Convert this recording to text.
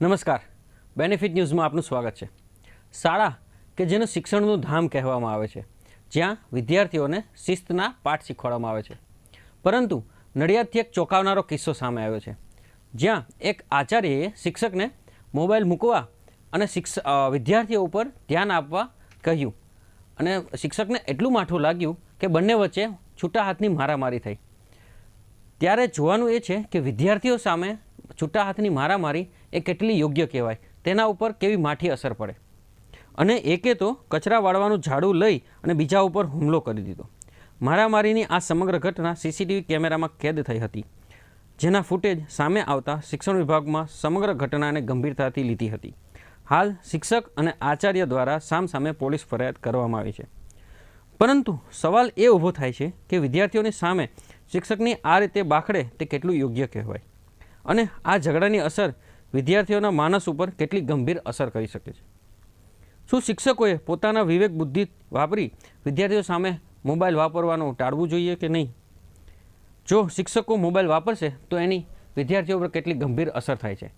નમસ્કાર. બેનિફિટ ન્યૂઝમાં આપનું સ્વાગત છે. શાળા કે જેને શિક્ષણનું ધામ કહેવામાં આવે છે, જ્યાં વિદ્યાર્થીઓને શિસ્તના પાઠ શીખવાડવામાં આવે છે. પરંતુ નડિયાદથી એક ચોંકાવનારો કિસ્સો સામે આવ્યો છે. જ્યાં એક આચાર્યએ શિક્ષકને મોબાઈલ મૂકવા અને શિક્ષ વિદ્યાર્થીઓ ઉપર ધ્યાન આપવા કહ્યું અને શિક્ષકને એટલું માઠું લાગ્યું કે બંને વચ્ચે છૂટા હાથની મારામારી થઈ. ત્યારે જોવાનું એ છે કે વિદ્યાર્થીઓ સામે છૂટા હાથની મારામારી એ કેટલી યોગ્ય કહેવાય? તેના ઉપર કેવી માઠી અસર પડે? અને એકે તો કચરા વાળવાનું ઝાડું લઈ અને બીજા ઉપર હુમલો કરી દીધો. મારામારીની આ સમગ્ર ઘટના સીસીટીવી કેમેરામાં કેદ થઈ હતી. જેના ફૂટેજ સામે આવતા શિક્ષણ વિભાગમાં સમગ્ર ઘટનાને ગંભીરતાથી લીધી હતી. હાલ શિક્ષક અને આચાર્ય દ્વારા સામસામે પોલીસ ફરિયાદ કરવામાં આવી છે. પરંતુ સવાલ એ ઊભો થાય છે કે વિદ્યાર્થીઓની સામે શિક્ષકની આ રીતે બાખડે તે કેટલું યોગ્ય કહેવાય? અને આ ઝઘડાની અસર વિદ્યાર્થીઓના માનસ ઉપર કેટલી ગંભીર અસર કરી શકે છે. શું શિક્ષકોએ પોતાના વિવેક બુદ્ધિ વાપરી વિદ્યાર્થીઓ સામે મોબાઈલ વાપરવાનું ટાળવું જોઈએ કે નહીં? જો શિક્ષકો મોબાઈલ વાપરશે તો એની વિદ્યાર્થીઓ પર કેટલી ગંભીર અસર થાય છે?